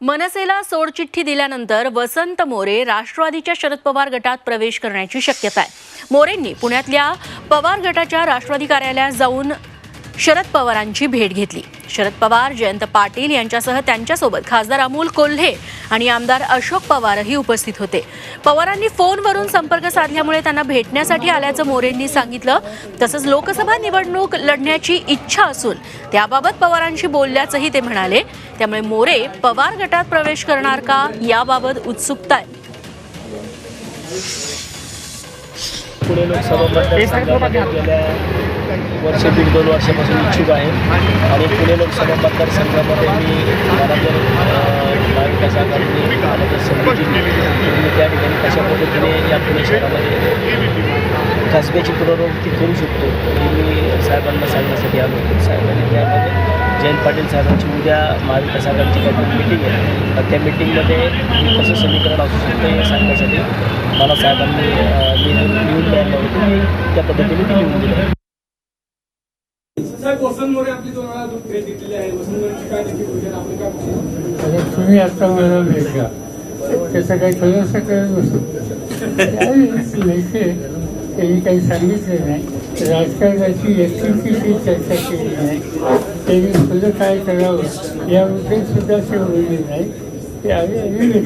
मनसेला सोडचिठ्ठी दिल्यानंतर वसंत मोरे राष्ट्रवादीच्या शरद पवार गटात प्रवेश करण्याची शक्यता आहे. मोरेंनी पुण्यातल्या पवार गटाच्या राष्ट्रवादी कार्यालयात जाऊन शरद पवारांची भेट घेतली. शरद पवार जयंत पाटील यांच्यासह त्यांच्यासोबत खासदार अमोल कोल्हे आणि आमदार अशोक पवारही उपस्थित होते. पवारांनी फोनवरून संपर्क साधल्यामुळे त्यांना भेटण्यासाठी आल्याचं मोरेंनी सांगितलं. तसंच लोकसभा निवडणूक लढण्याची इच्छा असून त्याबाबत पवारांशी बोलल्याचंही ते म्हणाले. त्यामुळे मोरे पवार गटात प्रवेश करणार का? याबाबत उत्सुकता आहे पुणे लोकसभा वर्ष दीड दोन वर्षापासून इच्छुक आहे. आणि पुणे लोकसभा मतदारसंघामध्ये मी मला जर महाविकास आघाडीने मला जर संधी दिली मी त्या ठिकाणी कशा पद्धतीने या पुणे शहरामध्ये कसब्याची पुनरावृत्ती करू शकतो हे मी साहेबांना सांगण्यासाठी आलो साहेबांनी त्यामध्ये जयंत पाटील साहेबांची उद्या महाविकास आघाडीची काहीतरी मिटिंग आहे. तर त्या मिटिंगमध्ये मी कसं समीकरण असू शकतं हे सांगण्यासाठी मला साहेबांनी लिहून द्यायला होतं. मी त्या पद्धतीने ती लिहून दिलं. साहेब वसंत मोरे आपली दोन वेळा भेट घेतलेली आहे. वसंत मोरेची काय देखील आपली काय म्हणजे तुम्ही आता मला भेटला त्याचा काही खुलासा करत नसतो. काय लेखे त्यांनी काही सांगितलं नाही. राजकारणाची व्यक्तीची चर्चा केली नाही त्यांनी खुलं काय करावं याबद्दल सुद्धा ते बोलले नाही. ते आम्ही आम्ही